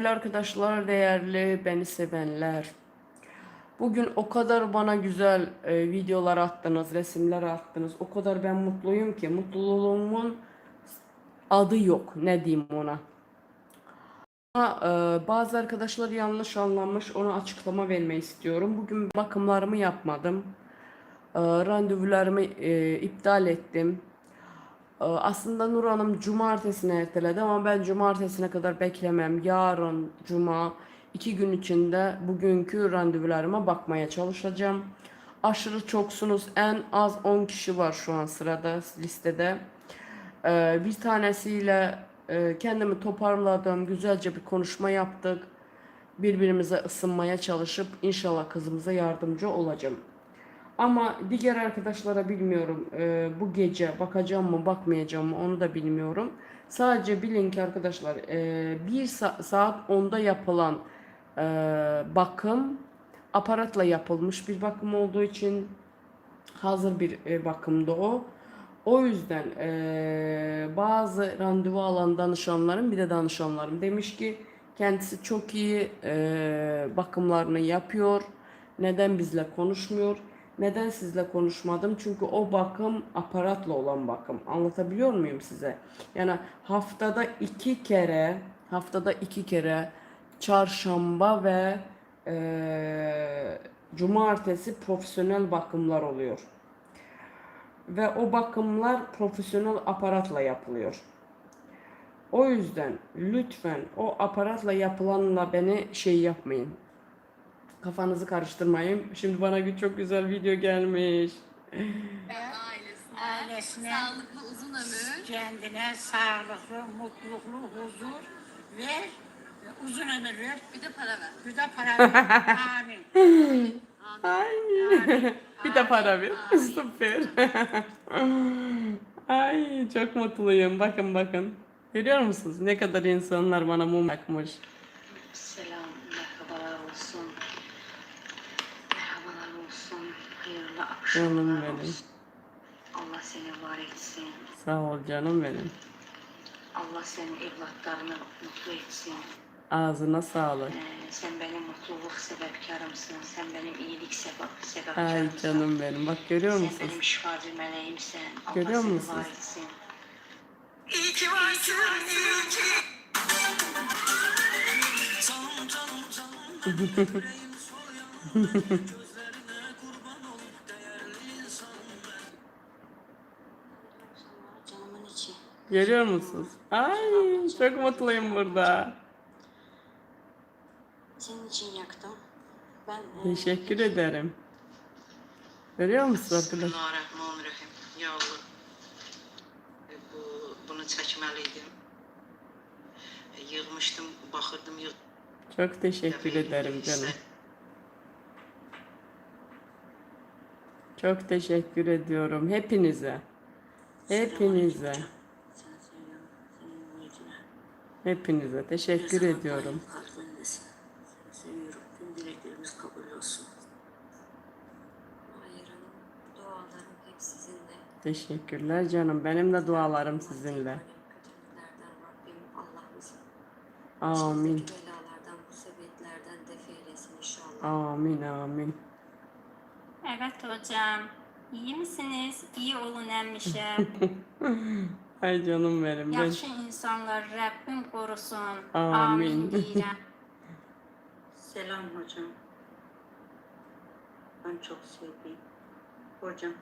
Değerli arkadaşlar, değerli beni sevenler. Bugün o kadar bana güzel e, videolar attınız, resimler attınız. O kadar ben mutluyum ki mutluluğumun adı yok. Ne diyeyim ona? Ama, e, bazı arkadaşlar yanlış anlamış. Ona açıklama vermeyi istiyorum. Bugün bakımlarımı yapmadım. E, randevularımı e, iptal ettim. Ee, Aslında Nur Hanım cumartesine erteledi ama ben cumartesine kadar beklemem. Yarın cuma iki gün içinde bugünkü randevularıma bakmaya çalışacağım. Aşırı çoksunuz. En az 10 kişi var şu an sırada listede. Ee, Bir tanesiyle e, kendimi toparladım. Güzelce bir konuşma yaptık. Birbirimize ısınmaya çalışıp inşallah kızımıza yardımcı olacağım. Ama diğer arkadaşlara bilmiyorum. Ee, bu gece bakacağım mı bakmayacağım mı onu da bilmiyorum. Sadece bilin ki arkadaşlar e, bir sa- saat 10'da yapılan e, bakım aparatla yapılmış bir bakım olduğu için hazır bir e, bakımda o. O yüzden e, bazı randevu alan danışanlarım bir de danışanlarım demiş ki kendisi çok iyi e, bakımlarını yapıyor. Neden bizle konuşmuyor? Neden sizle konuşmadım? Çünkü o bakım aparatla olan bakım. Anlatabiliyor muyum size? Yani haftada iki kere, haftada iki kere çarşamba ve e, cumartesi profesyonel bakımlar oluyor. Ve o bakımlar profesyonel aparatla yapılıyor. O yüzden lütfen o aparatla yapılanla beni şey yapmayın. Kafanızı karıştırmayın. Şimdi bana bir çok güzel video gelmiş. ailesine, Ailesine sağlıklı uzun ömür, kendine sağlıklı, mutluluklu, huzur ver, ve uzun ömür ver, bir de para ver. bir de para ver. Amin. Ay. bir de para ver. Süper. Ay çok mutluyum. Bakın bakın. Görüyor musunuz? Ne kadar insanlar bana mum yakmış. Selam, merhabalar olsun. Merhabalar olsun. Hayırlı akşamlar Canım benim. Allah seni var etsin. Sağ ol canım benim. Allah senin evlatlarını mutlu etsin. Ağzına sağlık. Ee, sen benim mutluluk sebepkarımsın. Sen benim iyilik sebep, Ay sebepkarımsın. canım benim. Bak görüyor Sen musunuz? benim şifacı meleğimsin. Allah Görüyor seni musunuz? var etsin. Canımın Görüyor musunuz? Ay çok mutluyum burada. Senin için yaktım. Ben e, Teşekkür ederim. Görüyor musunuz arkadaşlar? Bismillahirrahmanirrahim. Ya Allah. E, Bu, bunu çəkməliydim. E, Yığmışdım, baxırdım, yığ. Çok teşekkür ederim canım. Çok teşekkür ediyorum hepinize. Hepinize. Niyetine. Hepinize teşekkür ediyorum. Seviyorum. Tüm dileklerimiz kabul olsun. Hep sizinle. Teşekkürler canım. Benim de dualarım sizinle. Amin. Amin amin. Evet hocam. İyi misiniz? İyi olun emmişem. Ay canım benim. Ben... Yaxşı insanlar Rabbim korusun. Amin. Amin deyirəm. Selam hocam. Ben çok sevdim. Hocam.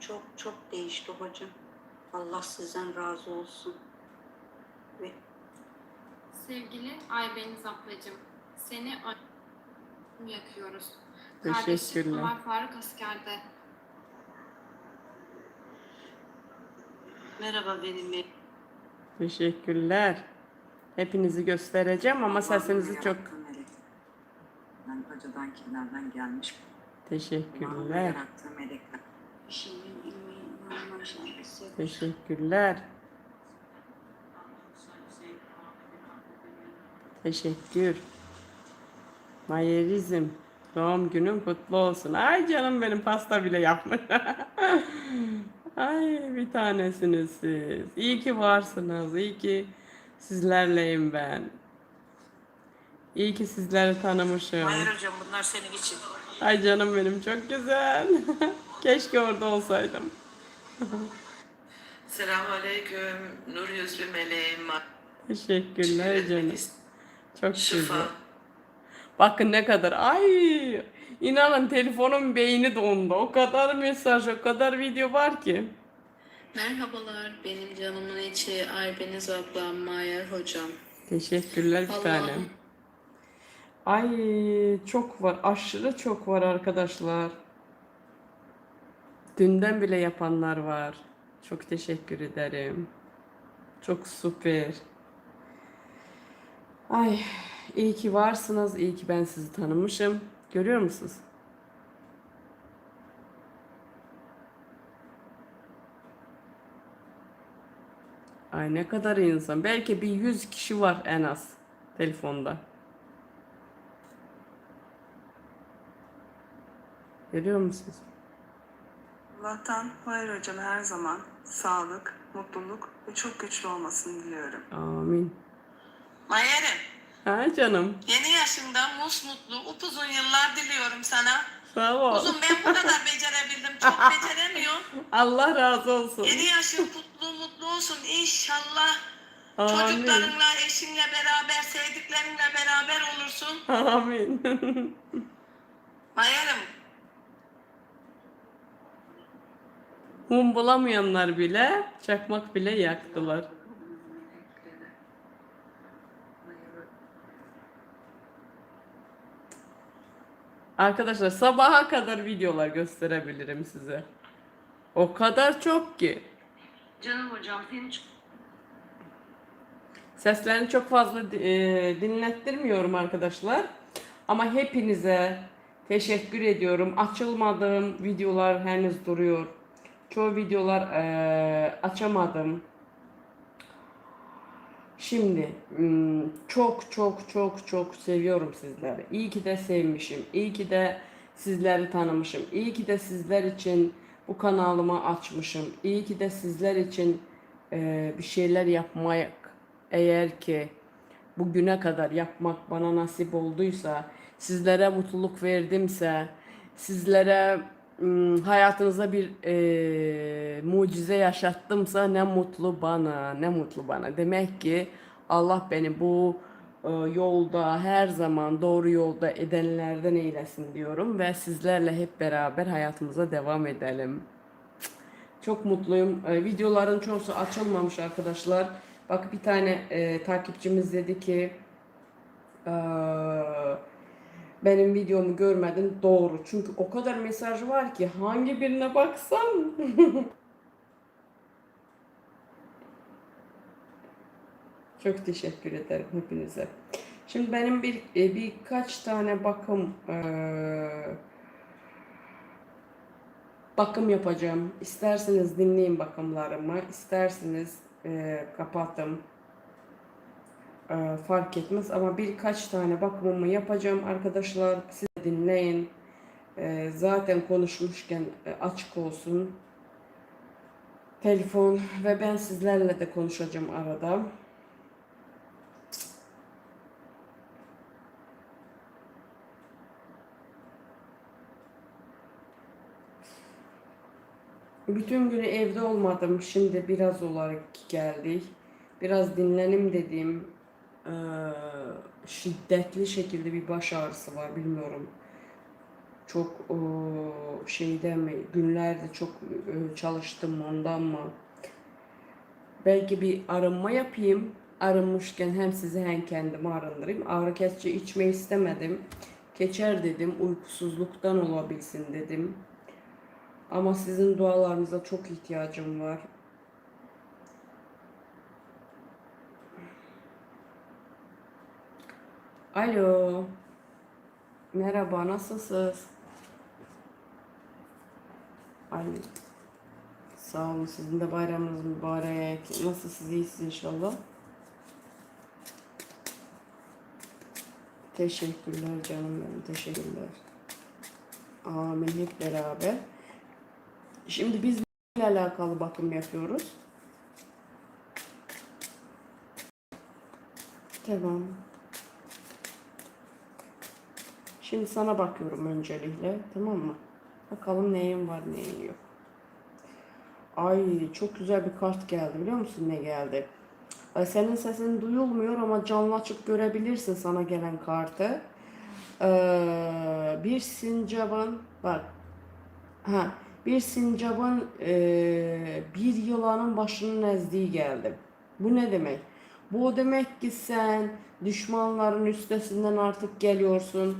Çok çok değişti hocam. Allah sizden razı olsun. Ve Sevgili Aybeniz ablacığım, seni yakıyoruz. Teşekkürler. Kardeşim Ömer Faruk askerde. Merhaba benim. Teşekkürler. Hepinizi göstereceğim ama sesinizi çok Yani acıdan kimlerden gelmiş teşekkürler. Teşekkürler. Teşekkür. Mayerizm. Doğum günün kutlu olsun. Ay canım benim pasta bile yapmış. Ay bir tanesiniz siz. İyi ki varsınız. İyi ki Sizlerleyim ben. İyi ki sizleri tanımışım. Hayır hocam bunlar senin için. Ay canım benim çok güzel. Keşke orada olsaydım. Selamünaleyküm. Nur yüzlü meleğim. Teşekkürler canım. Çok Şifa. güzel. Bakın ne kadar. Ay inanın telefonun beyni dondu. O kadar mesaj, o kadar video var ki. Merhabalar, benim canımın içi Aybeniz ablam, Mayer hocam. Teşekkürler bir tanem. Ay çok var. Aşırı çok var arkadaşlar. Dünden bile yapanlar var. Çok teşekkür ederim. Çok süper. Ay iyi ki varsınız. iyi ki ben sizi tanımışım. Görüyor musunuz? Ay ne kadar insan. Belki bir 100 kişi var en az telefonda. Görüyor musunuz? Allah'tan hayır hocam her zaman sağlık, mutluluk ve çok güçlü olmasını diliyorum. Amin. Mayer'im, Ha canım. yeni yaşında musmutlu, upuzun yıllar diliyorum sana. Sağ ol. Uzun ben bu kadar becerebildim. Çok beceremiyorum. Allah razı olsun. Yeni yaşın kutlu mutlu olsun inşallah. Amin. Çocuklarınla, eşinle beraber, sevdiklerinle beraber olursun. Amin. Mayer'im, Mum bulamayanlar bile çakmak bile yaktılar. Arkadaşlar sabaha kadar videolar gösterebilirim size. O kadar çok ki. Canım hocam seni çok Seslerini çok fazla e, dinlettirmiyorum arkadaşlar. Ama hepinize teşekkür ediyorum. Açılmadığım videolar henüz duruyor. Çoğu videolar e, açamadım. Şimdi çok çok çok çok seviyorum sizleri. İyi ki de sevmişim. İyi ki de sizleri tanımışım. İyi ki de sizler için bu kanalımı açmışım. İyi ki de sizler için e, bir şeyler yapmak eğer ki bugüne kadar yapmak bana nasip olduysa, sizlere mutluluk verdimse, sizlere ım, hayatınızda bir e, mucize yaşattımsa ne mutlu bana, ne mutlu bana. Demek ki Allah beni bu e, yolda her zaman doğru yolda edenlerden eylesin diyorum ve sizlerle hep beraber hayatımıza devam edelim. Çok mutluyum. E, videoların çoğusu açılmamış arkadaşlar. Bak bir tane e, takipçimiz dedi ki e, benim videomu görmedin. Doğru. Çünkü o kadar mesaj var ki hangi birine baksam Çok teşekkür ederim hepinize. Şimdi benim bir e, birkaç tane bakım e, bakım yapacağım. İsterseniz dinleyin bakımlarımı, isterseniz e, kapatın. E, fark etmez ama birkaç tane bakımımı yapacağım arkadaşlar. Siz dinleyin. E, zaten konuşmuşken e, açık olsun. Telefon ve ben sizlerle de konuşacağım arada. Bütün günü evde olmadım. Şimdi biraz olarak geldik. Biraz dinlenim dediğim eee, şiddetli şekilde bir baş ağrısı var. Bilmiyorum. Çok eee, şeyde mi günlerde çok eee, çalıştım ondan mı? Belki bir arınma yapayım. Arınmışken hem sizi hem kendimi arındırayım. Ağrı kesici içmeyi istemedim. Geçer dedim. Uykusuzluktan olabilsin dedim. Ama sizin dualarınıza çok ihtiyacım var. Alo. Merhaba, nasılsınız? Ay, sağ olun, sizin de bayramınız mübarek. Nasılsınız, iyisiniz inşallah? Teşekkürler canım benim, teşekkürler. Amin hep beraber. Şimdi biz ile alakalı bakım yapıyoruz. Tamam. Şimdi sana bakıyorum öncelikle. Tamam mı? Bakalım neyin var neyin yok. Ay çok güzel bir kart geldi biliyor musun ne geldi? Senin sesin duyulmuyor ama canlı açıp görebilirsin sana gelen kartı. Ee, bir sincabın bak ha bir sincabın eee, bir yılanın başının ezdiği geldi. Bu ne demek? Bu demek ki sen düşmanların üstesinden artık geliyorsun.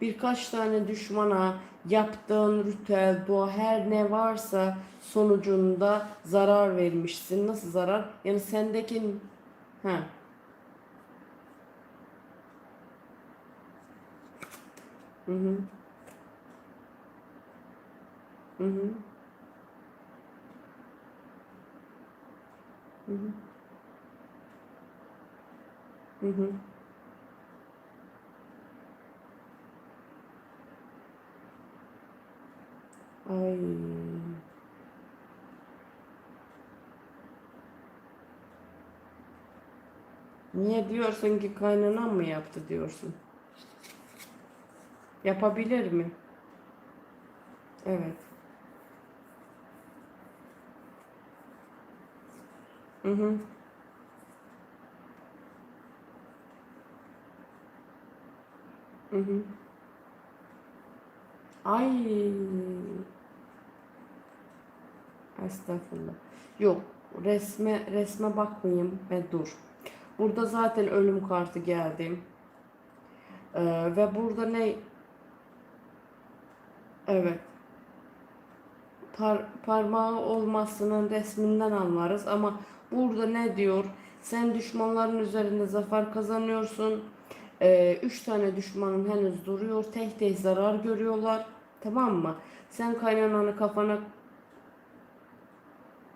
Birkaç tane düşmana yaptığın ritüel, dua her ne varsa sonucunda zarar vermişsin. Nasıl zarar? Yani sendeki ha Hı hı. Hı hı. Hı hı. Hı hı. Ay. Niye diyorsun ki kaynanan mı yaptı diyorsun? Yapabilir mi? Evet. Hı hı. Hı hı. Ay. Estağfurullah. Yok, resme resme bakmayayım ve dur. Burada zaten ölüm kartı geldi. Ee, ve burada ne? Evet. Par parmağı olmasının resminden anlarız ama burada ne diyor? Sen düşmanların üzerinde zafer kazanıyorsun. Ee, üç tane düşmanın henüz duruyor. Tek tek zarar görüyorlar. Tamam mı? Sen kaynananı kafana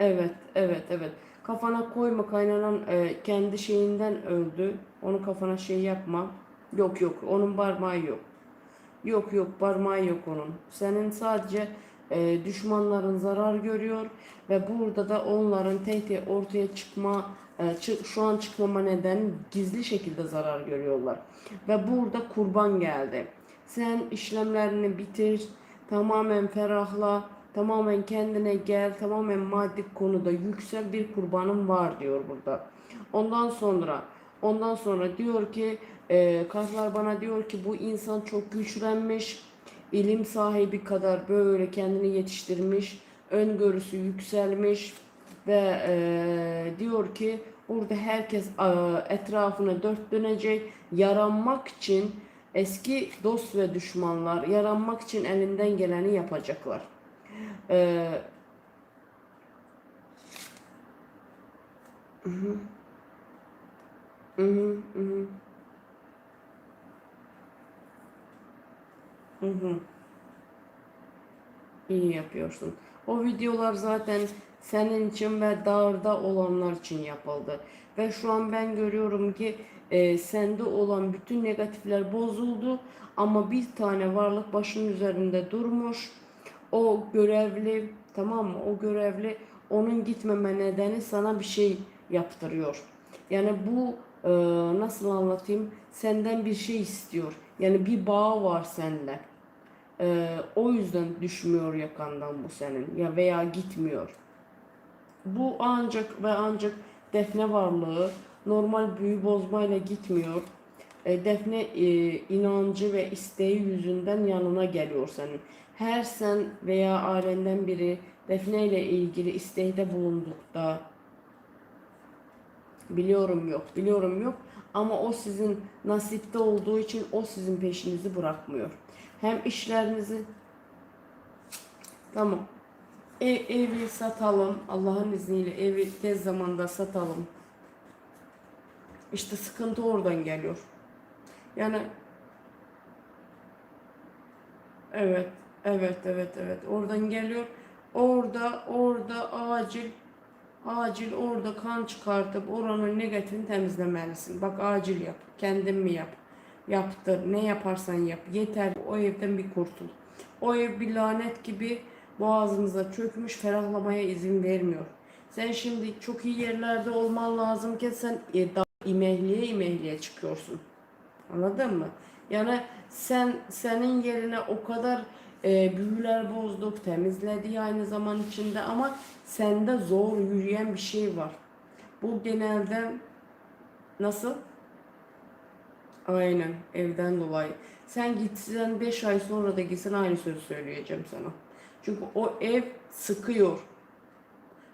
Evet, evet, evet. Kafana koyma kaynanan e, kendi şeyinden öldü. Onu kafana şey yapma. Yok yok, onun parmağı yok. Yok yok, parmağı yok onun. Senin sadece e, düşmanların zarar görüyor ve burada da onların tek ortaya çıkma, e, çı- şu an çıkmama neden gizli şekilde zarar görüyorlar. Ve burada kurban geldi. Sen işlemlerini bitir, tamamen ferahla, tamamen kendine gel, tamamen maddi konuda yüksel bir kurbanın var diyor burada. Ondan sonra, ondan sonra diyor ki, e, kartlar bana diyor ki bu insan çok güçlenmiş, ilim sahibi kadar böyle kendini yetiştirmiş, öngörüsü yükselmiş ve e, diyor ki burada herkes e, etrafına dört dönecek, yaranmak için eski dost ve düşmanlar yaranmak için elinden geleni yapacaklar. Ee, hı hı. Hı hı, hı. İyi yapıyorsun. O videolar zaten senin için ve dağda olanlar için yapıldı. Ve şu an ben görüyorum ki e, sende olan bütün negatifler bozuldu. Ama bir tane varlık başının üzerinde durmuş. O görevli tamam mı? O görevli onun gitmeme nedeni sana bir şey yaptırıyor. Yani bu e, nasıl anlatayım? Senden bir şey istiyor. Yani bir bağ var seninle. E, o yüzden düşmüyor yakandan bu senin ya veya gitmiyor. Bu ancak ve ancak defne varlığı normal büyü bozmayla gitmiyor. E, defne e, inancı ve isteği yüzünden yanına geliyor senin. Her sen veya ailenden biri defne ile ilgili isteğde bulundukta biliyorum yok, biliyorum yok ama o sizin nasipte olduğu için o sizin peşinizi bırakmıyor. Hem işlerinizi tamam Ev, evi satalım. Allah'ın izniyle evi tez zamanda satalım. İşte sıkıntı oradan geliyor. Yani evet, evet, evet, evet. Oradan geliyor. Orada, orada acil acil orada kan çıkartıp oranın negatifini temizlemelisin. Bak acil yap. Kendin mi yap? Yaptır. Ne yaparsan yap. Yeter. O evden bir kurtul. O ev bir lanet gibi boğazınıza çökmüş ferahlamaya izin vermiyor. Sen şimdi çok iyi yerlerde olman lazım ki sen e, imehliye imehliye çıkıyorsun. Anladın mı? Yani sen senin yerine o kadar e, büyüler bozduk, temizledi aynı zaman içinde ama sende zor yürüyen bir şey var. Bu genelde nasıl? Aynen evden dolayı. Sen gitsen 5 ay sonra da gitsen aynı sözü söyleyeceğim sana. Çünkü o ev sıkıyor.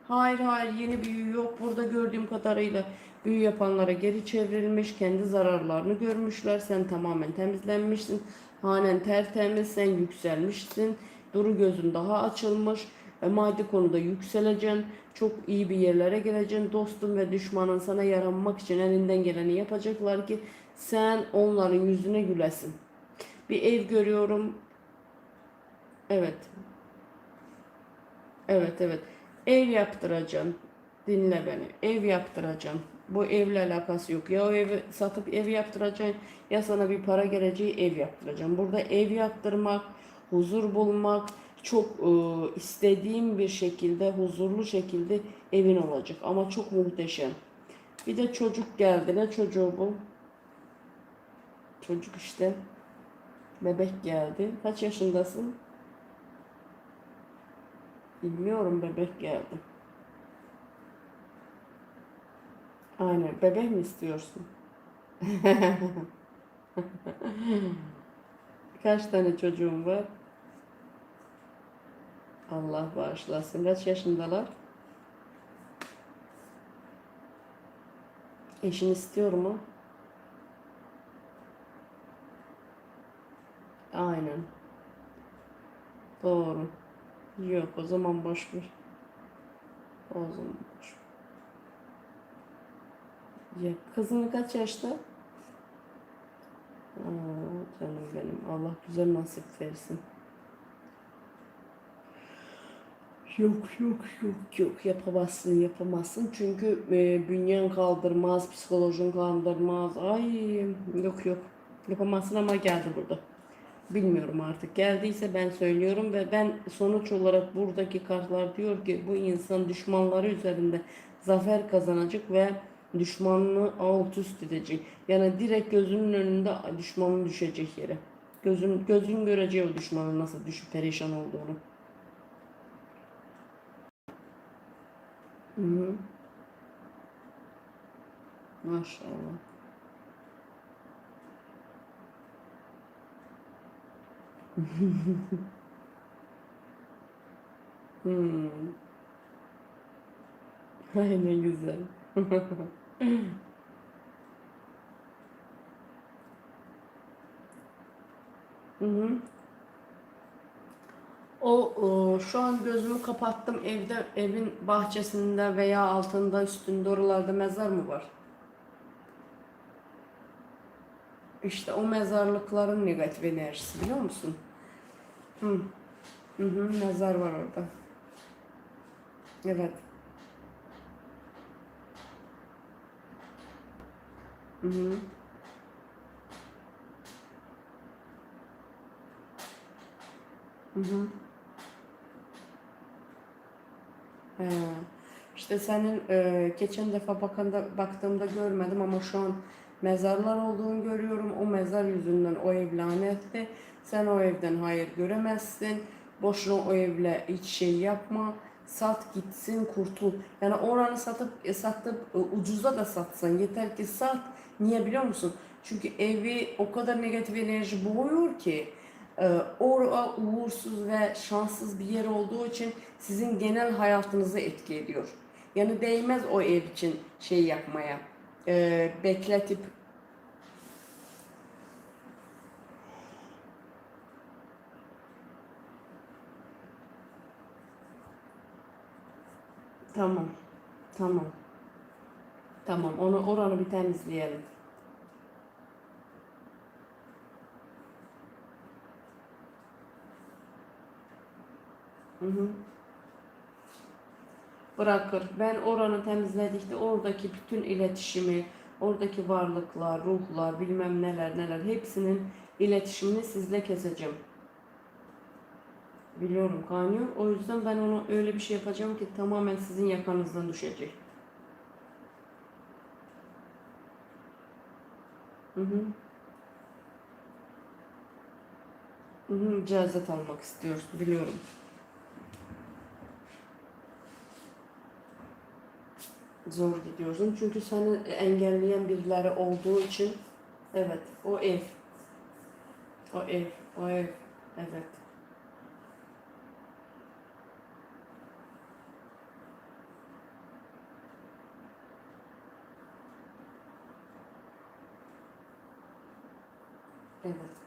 Hayır hayır yeni büyü yok. Burada gördüğüm kadarıyla büyü yapanlara geri çevrilmiş. Kendi zararlarını görmüşler. Sen tamamen temizlenmişsin. Hanen tertemiz. Sen yükselmişsin. Duru gözün daha açılmış. E, maddi konuda yükseleceksin. Çok iyi bir yerlere geleceksin. Dostun ve düşmanın sana yaranmak için elinden geleni yapacaklar ki sen onların yüzüne gülesin. Bir ev görüyorum. Evet. Evet evet. Ev yaptıracaksın. Dinle beni. Ev yaptıracaksın. Bu evle alakası yok. Ya o evi satıp ev yaptıracaksın ya sana bir para geleceği ev yaptıracaksın. Burada ev yaptırmak, huzur bulmak, çok e, istediğim bir şekilde, huzurlu şekilde evin olacak. Ama çok muhteşem. Bir de çocuk geldi. Ne çocuğu bu? Çocuk işte. Bebek geldi. Kaç yaşındasın? Bilmiyorum bebek geldi. Aynen bebek mi istiyorsun? Kaç tane çocuğun var? Allah bağışlasın. Kaç yaşındalar? Eşin istiyor mu? Aynen. Doğru. Yok o zaman boş ver. O zaman boş ver. Ya kızın kaç yaşta? Aa, canım benim. Allah güzel nasip versin. Yok yok yok yok yapamazsın yapamazsın çünkü e, bünyen kaldırmaz psikolojin kaldırmaz ay yok yok yapamazsın ama geldi burada. Bilmiyorum artık. Geldiyse ben söylüyorum ve ben sonuç olarak buradaki kartlar diyor ki bu insan düşmanları üzerinde zafer kazanacak ve düşmanını alt üst edecek. Yani direkt gözünün önünde düşmanın düşecek yere. Gözün gözün göreceği o düşmanın nasıl düşüp perişan olduğunu. Hı hı. Maşallah. Hmm. Ay ne güzel. Hı hı. O, o şu an gözümü kapattım evde evin bahçesinde veya altında üstünde oralarda mezar mı var? İşte o mezarlıkların negatif enerjisi biliyor musun? Hı. Hı hı, mezar var orada. Evet. Hı hı. Hı hı. İşte senin e, geçen defa bakanda, baktığımda görmedim ama şu an mezarlar olduğunu görüyorum. O mezar yüzünden o ev lanetti. Sen o evden hayır göremezsin. Boşuna o evle hiç şey yapma. Sat gitsin kurtul. Yani oranı satıp e, satıp e, ucuza da satsan yeter ki sat. Niye biliyor musun? Çünkü evi o kadar negatif enerji boğuyor ki e, orada uğursuz ve şanssız bir yer olduğu için sizin genel hayatınızı etki ediyor. Yani değmez o ev için şey yapmaya. E, bekletip Tamam. Tamam. Tamam. Onu oranı bir temizleyelim. Hı hı. Bırakır. Ben oranı temizledikçe oradaki bütün iletişimi, oradaki varlıklar, ruhlar, bilmem neler neler hepsinin iletişimini sizle keseceğim. Biliyorum kaynıyor. O yüzden ben onu öyle bir şey yapacağım ki tamamen sizin yakanızdan düşecek. Hı hı. Hı almak istiyorsun biliyorum. Zor gidiyorsun çünkü seni engelleyen birileri olduğu için evet o ev o ev o ev evet evet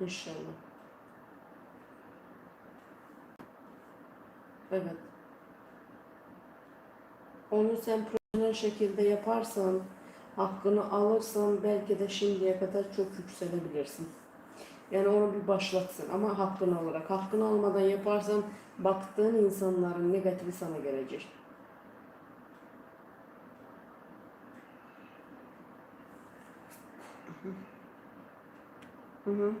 İnşallah. Evet. Onu sen profesyonel şekilde yaparsan, hakkını alırsan belki de şimdiye kadar çok yükselebilirsin. Yani onu bir başlatsın ama hakkını alarak. Hakkını almadan yaparsan baktığın insanların negatifi sana gelecek. Hı hı.